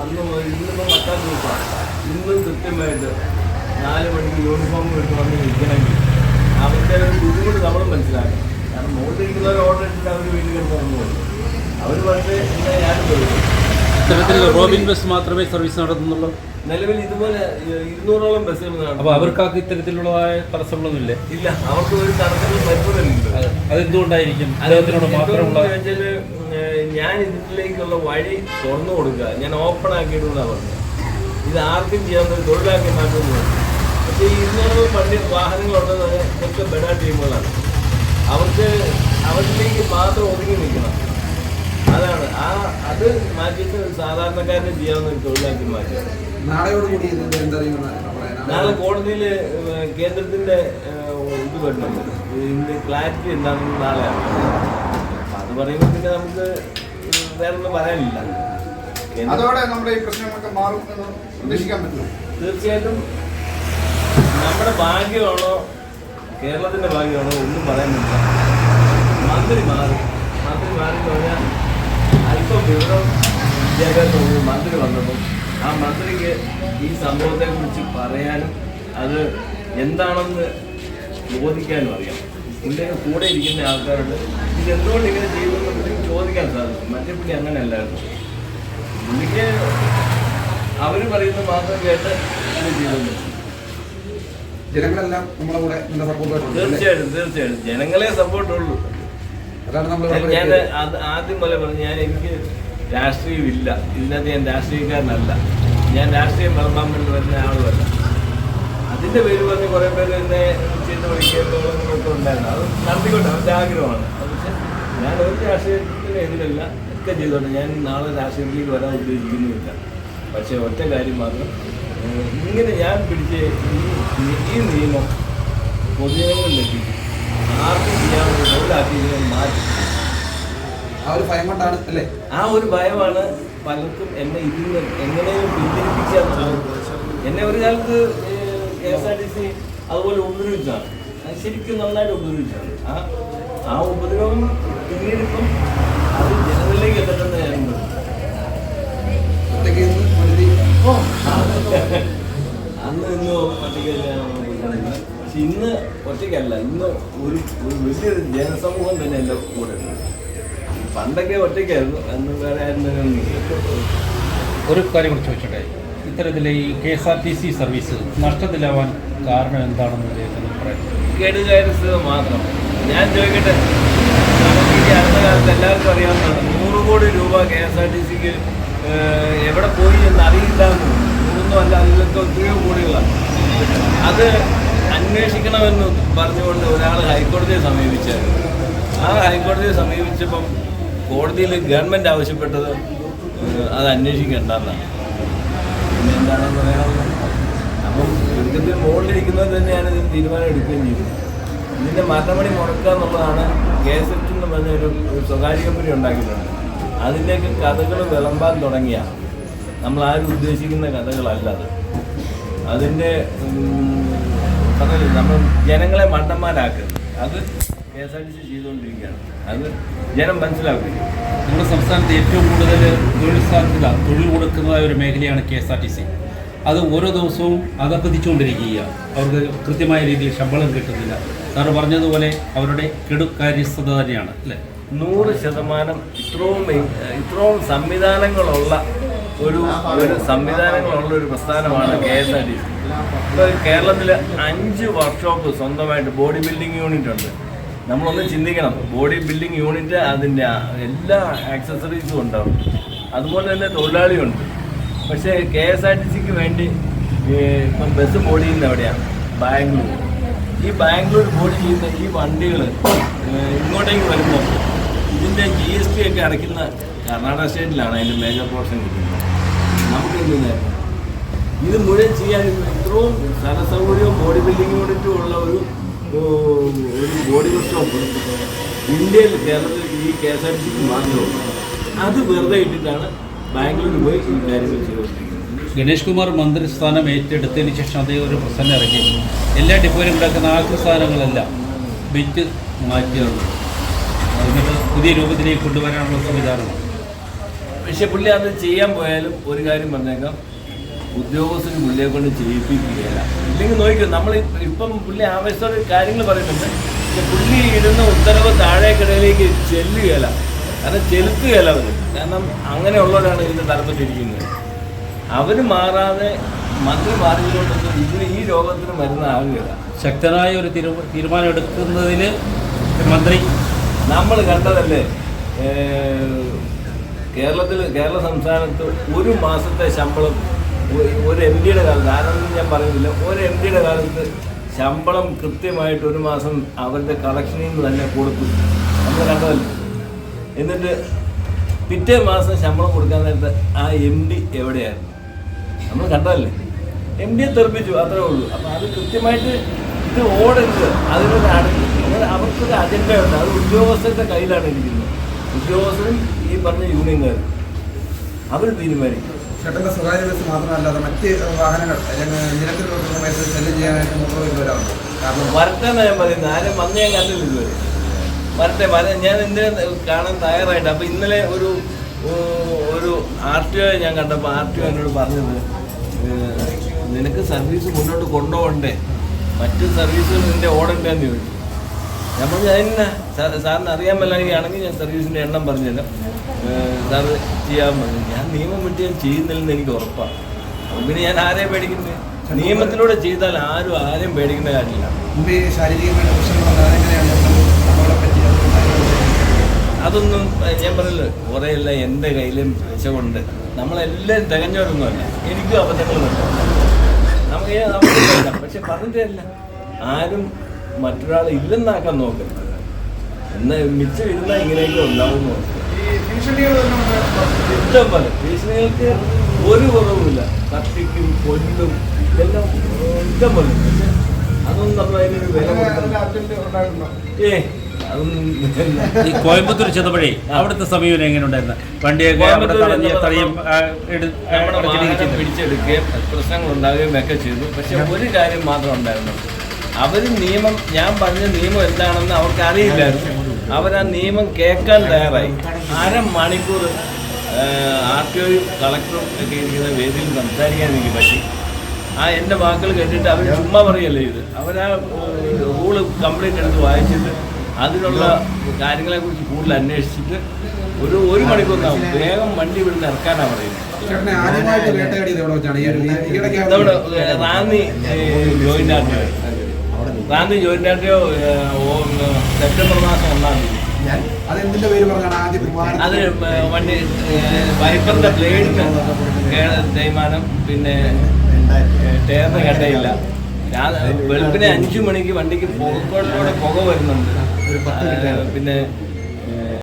അന്ന് ഇന്ന് ഇന്നിപ്പോൾ പത്താം ദിവസമാണ് ഇന്നും കൃത്യമായിട്ട് നാല് മണിക്ക് യൂണിഫോം ഇട്ട് വന്ന് നിൽക്കണമെങ്കിൽ അവരുടെ ഒരു ബുദ്ധിമുട്ട് നമ്മളും മനസ്സിലാക്കണം. കാരണം മുകളിലിരിക്കുന്നവർ ഓർഡർ ഇട്ടിട്ട് അവർ വീട്ടിൽ കിടന്ന് വന്നു അവർ പക്ഷേ എന്നാൽ ഞാൻ പോയി. ഇത്തരത്തിൽ റോബിൻ ബസ് മാത്രമേ സർവീസ് നടത്തുന്നുള്ളൂ? നിലവിൽ ഇതുപോലെ ഇരുന്നൂറോളം ബസ്സുകൾ അപ്പോൾ അവർക്കാർക്ക് ഇത്തരത്തിലുള്ളതായ തടസ്സങ്ങളൊന്നുമില്ലേ? ഇല്ല അവർക്ക് ഒരു തടസ്സങ്ങൾ അതെന്തുകൊണ്ടായിരിക്കും അദ്ദേഹത്തിനോട് മാത്രമുള്ള ഞാൻ ഇതിലേക്കുള്ള വഴി തുറന്നു കൊടുക്കുക. ഞാൻ ഓപ്പൺ ആക്കിയിട്ടുണ്ടാ പറഞ്ഞത് ഇത് ആർക്കും ചെയ്യാൻ ഒരു തൊഴിലാക്കി മാറ്റുന്നു. പക്ഷേ ഈ ഇരുന്നൂറ് വണ്ടി വാഹനങ്ങളുള്ളത് ഇതൊക്കെ ബെഡാ ടീമുകളാണ്. അവർക്ക് അവരിലേക്ക് മാത്രം ഒതുങ്ങി നിൽക്കണം. അതാണ്. ആ അത് മാറ്റിയിട്ട് ഒരു സാധാരണക്കാരന് ചെയ്യാവുന്ന ഒരു തൊഴിലാക്കി മാറ്റുക നാളെ കോടതിയിൽ കേന്ദ്രത്തിന്റെ ഇത് വരണം. ഇതിന്റെ ക്ലാരിറ്റി എന്താണെന്ന് നാളെയാണ് അത് പറയുമ്പോൾ പിന്നെ നമുക്ക് വേറെ ഒന്നും പറയാനില്ല അതോടെ നമ്മുടെ ഈ പ്രശ്നങ്ങളൊക്കെ മാറും എന്ന് പ്രതീക്ഷിക്കാൻ പറ്റും തീർച്ചയായിട്ടും നമ്മുടെ ഭാഗ്യമാണോ കേരളത്തിന്റെ ഭാഗ്യമാണോ ഒന്നും പറയാൻ പറ്റില്ല. മന്ത്രി മാറി മന്ത്രി മാറി കഴിഞ്ഞാൽ പറഞ്ഞാൽ അല്പം വിവരം വിദ്യാഭ്യാസം ഒരു മന്ത്രി വന്നപ്പോൾ ആ മന്ത്രിക്ക് ഈ സംഭവത്തെക്കുറിച്ച് പറയാനും അത് എന്താണെന്ന് ബോധിക്കാനും അറിയാം. പുള്ളിയുടെ കൂടെ ഇരിക്കുന്ന ആൾക്കാരുണ്ട്. ഇത് എന്തുകൊണ്ട് ഇങ്ങനെ ചെയ്യുമെന്ന് പുള്ളിക്ക് ചോദിക്കാൻ സാധിക്കും മറ്റേ പുള്ളി അങ്ങനെയല്ലായിരുന്നു പുള്ളിക്ക് അവർ പറയുന്നത് മാത്രം കേട്ട് ചെയ്തു ജനങ്ങളെല്ലാം നമ്മളെ കൂടെ തീർച്ചയായിട്ടും തീർച്ചയായിട്ടും. ജനങ്ങളെ സപ്പോർട്ടുള്ളൂ ഞാൻ അത് ആദ്യം പോലെ പറഞ്ഞു ഞാൻ എനിക്ക് രാഷ്ട്രീയമില്ല. ഇതിനകത്ത് ഞാൻ രാഷ്ട്രീയക്കാരനല്ല. ഞാൻ രാഷ്ട്രീയം വിളമ്പാൻ വേണ്ടി വരുന്ന ആളുമല്ല. അതിന്റെ പേര് പറഞ്ഞ് കുറേ പേര് എന്നെ ചീത്ത വിളിക്കുന്നതൊക്കെ ഉണ്ടായിരുന്നു. അത് നടത്തിക്കോട്ടെ അവരുടെ ആഗ്രഹമാണ്. പക്ഷെ ഞാൻ ഒരു എതിരല്ല ഒക്കെ ചെയ്തോട്ടെ ഞാൻ നാളെ രാഷ്ട്രീയത്തിലേക്ക് വരാൻ ഉദ്ദേശിക്കുന്നുമില്ല. പക്ഷെ ഒറ്റ കാര്യം മാത്രം ഇങ്ങനെ ഞാൻ പിടിച്ച ഈ നിയമം പൊതുജനങ്ങളിലെത്തി ആർക്കും ചെയ്യാവുന്ന ഇതിനെ മാറ്റി. ആ ഒരു ഭയം കൊണ്ടാണ് അല്ലേ? ആ ഒരു ഭയമാണ് പലർക്കും എന്നെ ഇതിൽ നിന്ന് എങ്ങനെയും പിന്തിരിപ്പിച്ചാൽ എന്നെ ഒരു കാലത്ത് K S R T C അതുപോലെ ഉപദ്രവിച്ചാണ് ശരിക്കും നന്നായിട്ട് ഉപദ്രവിച്ചാണ് ആ ആ ഉപദ്രവം പിന്നീട് ഇപ്പം അത് ജനങ്ങളിലേക്ക് പറഞ്ഞു. ഒറ്റയ്ക്ക് നിന്ന് അന്ന് ഇന്ന് ഒറ്റയ്ക്ക് പക്ഷെ ഇന്ന് ഒറ്റയ്ക്കല്ല ഇന്ന് ഒരു ഒരു വലിയൊരു ജനസമൂഹം തന്നെ എന്റെ കൂടെ ഉണ്ട്. പണ്ടൊക്കെ ഒറ്റയ്ക്കായിരുന്നു അന്ന് വേറെ ആരും ഒരു കാര്യം കൂടി ചോദിച്ചോട്ടെ? ഇത്തരത്തിൽ ഈ K S R T C service നഷ്ടത്തിലാവാൻ കാരണം എന്താണെന്ന് അദ്ദേഹത്തിന് പറയുന്നത് കേടുകാര്യസ്ഥത മാത്രം. ഞാൻ ചോദിക്കട്ടെ? ഈ അടുത്ത കാലത്ത് എല്ലാവർക്കും അറിയാവുന്നതാണ്. നൂറ് കോടി രൂപ കെ എസ് ആർ ടി സിക്ക് എവിടെ പോയി എന്ന് അറിയില്ല നൂറൊന്നും അല്ല അതിലൊക്കെ ഒത്തിരിയോ കോടികളാണ്. അത് അന്വേഷിക്കണമെന്ന് പറഞ്ഞുകൊണ്ട് ഒരാൾ ഹൈക്കോടതിയെ സമീപിച്ചായിരുന്നു. ആ ഹൈക്കോടതിയെ സമീപിച്ചപ്പം കോടതിയിൽ ഗവൺമെന്റ് ആവശ്യപ്പെട്ടത് അത് അന്വേഷിക്കേണ്ടെന്നാണ് പിന്നെ എന്താണെന്ന് പറയാനുള്ളത് അപ്പം ചുരുക്കത്തിൽ മുകളിലിരിക്കുന്നത് തന്നെയാണ് ഇതിന് തീരുമാനം എടുക്കുകയും ചെയ്തത് ഇതിന്റെ മരണപടി മുടക്കുക എന്നുള്ളതാണ് കെ എസ് എഫ് എന്ന് പറഞ്ഞ ഒരു സ്വകാര്യ കമ്പനി ഉണ്ടാക്കിയിട്ടുണ്ട്. അതിലേക്ക് കഥകൾ വിളമ്പാൻ തുടങ്ങിയ നമ്മൾ ആരും ഉദ്ദേശിക്കുന്ന കഥകളല്ല അത്. അതിന്റെ നമ്മൾ ജനങ്ങളെ മണ്ടന്മാരാക്കുക അത് K S R T C ചെയ്തുകൊണ്ടിരിക്കുകയാണ്. അത് ജനം മനസ്സിലാക്കുക നമ്മുടെ സംസ്ഥാനത്ത് ഏറ്റവും കൂടുതൽ തൊഴിൽ സാധ്യത തൊഴിൽ കൊടുക്കുന്നതായ ഒരു മേഖലയാണ് K S R T C അത് ഓരോ ദിവസവും അകപ്പതിച്ചുകൊണ്ടിരിക്കുകയാണ് അവർക്ക് കൃത്യമായ രീതിയിൽ ശമ്പളം കിട്ടുന്നില്ല. സാറ് പറഞ്ഞതുപോലെ അവരുടെ കെടുക്കാര്യസ്ഥത തന്നെയാണ് അല്ലേ? നൂറ് ശതമാനം ഇത്രയും ഇത്രയും സംവിധാനങ്ങളുള്ള ഒരു ഒരു സംവിധാനങ്ങളുള്ള ഒരു പ്രസ്ഥാനമാണ് K S R T C. ഇപ്പോൾ കേരളത്തിൽ അഞ്ച് വർക്ക്ഷോപ്പ് സ്വന്തമായിട്ട് ബോഡി ബിൽഡിംഗ് യൂണിറ്റ് ഉണ്ട്. നമ്മളൊന്ന് ചിന്തിക്കണം. ബോഡി ബിൽഡിംഗ് യൂണിറ്റ് അതിന്റെ എല്ലാ ആക്സസറീസും ഉണ്ടാവും. അതുപോലെ തന്നെ തൊഴിലാളിയുണ്ട്. പക്ഷേ കെ എസ് ആർ ടി സിക്ക് വേണ്ടി ഇപ്പം ബസ് ബോഡി ചെയ്യുന്ന എവിടെയാണ് ബാംഗ്ലൂർ. ഈ ബാംഗ്ലൂർ ബോഡി ചെയ്യുന്ന ഈ വണ്ടികൾ ഇങ്ങോട്ടേക്ക് വരുമ്പോൾ ഇതിന്റെ ജി എസ് ടി ഒക്കെ അടയ്ക്കുന്ന കർണാടക സ്റ്റേറ്റിലാണ് അതിന്റെ മേജർ പോർഷൻ കിട്ടുന്നത്. നമുക്ക് എന്ത് ഇത് മുഴുവൻ ചെയ്യാൻ ഇത്രയും സ്ഥല സൗകര്യവും ബോഡി ബിൽഡിംഗ് യൂണിറ്റും ഉള്ള ഒരു ഒരു ബോഡി വർക്ക്ഷോപ്പ് ഇന്ത്യയിൽ കേരളത്തിൽ ഈ കെ എസ് ആർ ടി സിക്ക് മാത്രമേ ഉള്ളൂ. അത് വെറുതെ ഇട്ടിട്ടാണ് ബാംഗ്ലൂർ പോയി ഈ കാര്യങ്ങൾ ചെയ്തുകൊണ്ടിരിക്കുന്നത് ഗണേഷ് കുമാർ മന്ത്രിസ്ഥാനം ഏറ്റെടുത്തതിന് ശേഷം അദ്ദേഹം ഒരു പ്രസംഗം ഇറങ്ങി. എല്ലാ ഡിപ്പോയിലും കിടക്കുന്ന ആക്രി സ്ഥാനങ്ങളെല്ലാം വിറ്റ് മാറ്റിയാണ്. എന്നിട്ട് പുതിയ രൂപത്തിലേക്ക് കൊണ്ടുവരാനുള്ള സംവിധാനമാണ് പക്ഷെ പുള്ളി അത് ചെയ്യാൻ പോയാലും ഒരു കാര്യം പറഞ്ഞേക്കാം. ഉദ്യോഗസ്ഥന് പുള്ളിയെ കൊണ്ട് ചെയ്യിപ്പിക്കുകയില്ല. ഇല്ലെങ്കിൽ നോക്കിക്കോ നമ്മൾ ഇപ്പം പുള്ളി ആവേശത്തോടെ കാര്യങ്ങൾ പറയുന്നുണ്ട്. പക്ഷെ പുള്ളി ഇടുന്ന ഉത്തരവ് താഴേക്കിടയിലേക്ക് ചെല്ലുകയില്ല. കാരണം ചെലുത്തുകയല്ല അവർ കാരണം അങ്ങനെയുള്ളവരാണ് ഇതിന്റെ തലപ്പത്തിരിക്കുന്നത്. അവർ മാറാതെ മന്ത്രി മാറിയതുകൊണ്ടൊന്നും ഇതിന് ഈ രോഗത്തിന് മരുന്നാകുകയില്ല ശക്തനായ ഒരു തീരു- തീരുമാനം എടുക്കുന്നതിൽ മന്ത്രി നമ്മൾ കണ്ടതല്ലേ കേരളത്തിൽ കേരള സംസ്ഥാനത്ത് ഒരു മാസത്തെ ശമ്പളം ഒരു എം ഡിയുടെ കാലത്ത് ആരാണെന്ന് ഞാൻ പറയുന്നില്ല ഒരു എം ഡിയുടെ കാലത്ത് ശമ്പളം കൃത്യമായിട്ട് ഒരു മാസം അവരുടെ കളക്ഷനിൽ നിന്ന് തന്നെ കൊടുത്തു. നമ്മൾ കണ്ടതല്ലേ? എന്നിട്ട് പിറ്റേ മാസം ശമ്പളം കൊടുക്കാൻ നേരത്തെ ആ എം ഡി എവിടെയായിരുന്നു? നമ്മൾ കണ്ടതല്ലേ? എം ഡിയെ തെറിപ്പിച്ചു അത്രേ ഉള്ളൂ. അപ്പം അത് കൃത്യമായിട്ട് ഇത് ഓടരുത് അതിനൊരു അടുത്ത് അങ്ങനെ അവർക്കൊരു അജണ്ടയുണ്ട് അത് ഉദ്യോഗസ്ഥരുടെ കയ്യിലാണ് ഇരിക്കുന്നത്. ഉദ്യോഗസ്ഥരും ഈ പറഞ്ഞ യൂണിയൻകാരും അവർ തീരുമാനിക്കും. ചേട്ടന്റെ സ്വകാര്യ ബസ് മാത്രമല്ലാതെ മറ്റ് വാഹനങ്ങൾ അല്ലെങ്കിൽ നിരത്തിൽ ബസ് ശല്യം ചെയ്യാനായിട്ട് വെഹിക്കിൾ വരാറുണ്ട് കാരണം വരട്ടെന്ന് ഞാൻ പറയുന്നത് ആരും വന്ന് ഞാൻ കണ്ടില്ല ഇതുവരെ. വരട്ടെ വര ഞാൻ എന്തിനാ കാണാൻ തയ്യാറായിട്ട് അപ്പോൾ ഇന്നലെ ഒരു ഒരു ആർ ടി ഞാൻ കണ്ടപ്പോൾ ആർ ടി ഒ എന്നോട് പറഞ്ഞത് നിനക്ക് സർവീസ് മുന്നോട്ട് കൊണ്ടുപോകണ്ടേ. മറ്റ് സർവീസുകൾ നിന്റെ ഓടണ്ടെന്ന് ചോദിച്ചു. ഞാൻ പറഞ്ഞു അതിനാ സാർ സാറിന് അറിയാൻ മേലാണെങ്കിൽ ഞാൻ സർവീസിന്റെ എണ്ണം പറഞ്ഞുതരാം. സാർ ചെയ്യാൻ പറഞ്ഞു. ഞാൻ നിയമം വിട്ട് ഞാൻ ചെയ്യുന്നില്ലെന്ന് എനിക്ക് ഉറപ്പാണ്. പിന്നെ ഞാൻ ആരെയും പേടിക്കുന്നത് നിയമത്തിലൂടെ ചെയ്താൽ ആരും ആരെയും പേടിക്കേണ്ട കാര്യമില്ല. ശാരീരികമായ പ്രശ്നങ്ങൾ വന്നാൽ അതെങ്ങനെയാണ് നമ്മളെ പറ്റി അതൊന്നും ഞാൻ ഞാൻ കുറെ എല്ലാം എന്റെ കയ്യിലും പൈസ കൊണ്ട് നമ്മളെല്ലാം തികഞ്ഞവരൊന്നുമല്ല എനിക്കും അബദ്ധങ്ങളുണ്ട്. നമുക്ക്. പക്ഷെ പറഞ്ഞിട്ടല്ല ആരും മറ്റൊരാൾ ഇല്ലെന്നാക്കാൻ നോക്കരുത് എന്ന് മിച്ചം ഇരുന്നാൽ ഇങ്ങനെയൊക്കെ ഉണ്ടാവും ഇഷ്ടം പോലെ. ഭീഷണികൾക്ക് ഒരു കുറവുമില്ല. കത്തിക്കും കൊല്ലും ഇതെല്ലാം ഇഷ്ടം പോലെ. പക്ഷെ അതൊന്നും നമ്മൾ അതിനൊരു വില ഏ. ഈ കോയമ്പത്തൂർ ചെന്നപ്പോഴേ അവിടുത്തെ സമീപനം എങ്ങനെ ഉണ്ടായിരുന്നു വണ്ടിയൊക്കെ അവിടെ തടഞ്ഞ് തടയും. പിടിച്ചെടുക്കുകയും പ്രശ്നങ്ങൾ ഉണ്ടാകുകയും ഒക്കെ ചെയ്തു. പക്ഷെ ഒരു കാര്യം മാത്രം ഉണ്ടായിരുന്നു. അവർ നിയമം ഞാൻ പറഞ്ഞ നിയമം എന്താണെന്ന് അവർക്ക് അറിയില്ലായിരുന്നു. അവർ ആ നിയമം കേൾക്കാൻ തയ്യാറായി. അര മണിക്കൂർ ആർ ടി ഒയും കളക്ടറും ഒക്കെ ഇരിക്കുന്ന വേദിയിൽ സംസാരിക്കാൻ എനിക്ക് പറ്റി. ആ എന്റെ വാക്കുകൾ കേട്ടിട്ട് അവർ ചുമ്മാ പറയല്ലേ ഇത് അവരാ റൂൾ കംപ്ലീറ്റ് എടുത്ത് വായിച്ചിട്ട് അതിനുള്ള കാര്യങ്ങളെ കുറിച്ച് കൂടുതൽ അന്വേഷിച്ചിട്ട് ഒരു ഒരു മണിക്കൂറിനാവും. വേഗം വണ്ടി ഇവിടുന്ന് ഇറക്കാനാണ് പറയുന്നത്. Ranni joint RTO? Ranni joint RTO September മാസം ഒന്നാം തീയതി. അത് വണ്ടി വൈപ്പറിന്റെ ബ്ലേഡിന് തേയ്മാനം പിന്നെ ടേർന്ന് ടയറിന് കട്ടയില്ല. രാ- വെളുപ്പിനെ അഞ്ചു മണിക്ക് വണ്ടിക്ക് പുകക്കോട്ടിലൂടെ പുക വരുന്നുണ്ട്. പിന്നെ